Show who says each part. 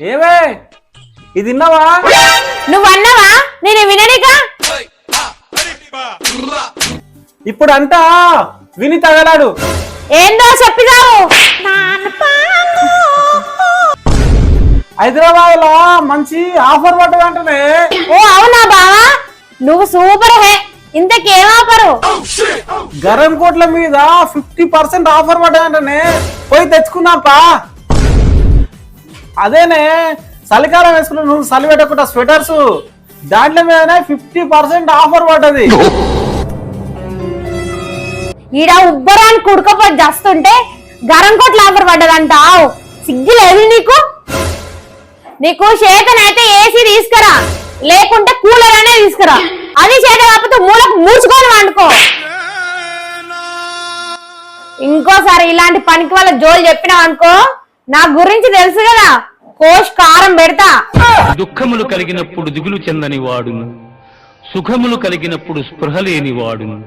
Speaker 1: ఏమే? ఇది విన్నావా
Speaker 2: నువ్వు అన్నావా నేను విననిగా?
Speaker 1: ఇప్పుడు అంతా విని తగలాడు.
Speaker 2: ఏందో చెప్పిదావు
Speaker 1: హైదరాబాద్లో మంచి ఆఫర్ పడ్డదంటనే
Speaker 2: ఓ అవునా బావా? నువ్వు సూపర్ హే. ఇంతకేం ఆపరు
Speaker 1: గరం కోట్ల మీద ఫిఫ్టీ పర్సెంట్ ఆఫర్ పడ్డదంటనే పోయి తెచ్చుకుందాంపా. అదేనే చలికాలం వేసుకున్న నువ్వు చలి పెట్టకుండా స్వెటర్స్ దాంట్లో మీదనే ఫిఫ్టీ పర్సెంట్ ఆఫర్ పడ్డది.
Speaker 2: ఈడ ఉబ్బరానికి ఉడకపోయి చేస్తుంటే గరం కోట్ల ఆఫర్ పడ్డదంట. సిగ్గు లేదు నీకు? నీకు చేతనైతే ఏసీ తీసుకురా. లేకుంటే కూలర్ అనే తీసుకురా. అది చేత కాకపోతే మూలకు మూసుకొని వండుకో. ఇంకోసారి ఇలాంటి పనికి వాళ్ళ జోలు చెప్పినావు అనుకో నా గురించి తెలుసు కదా. కోష్ కారం పెడతా.
Speaker 3: దుఃఖములు కలిగినప్పుడు దిగులు చెందని వాడును. సుఖములు కలిగినప్పుడు స్పృహ లేని వాడును.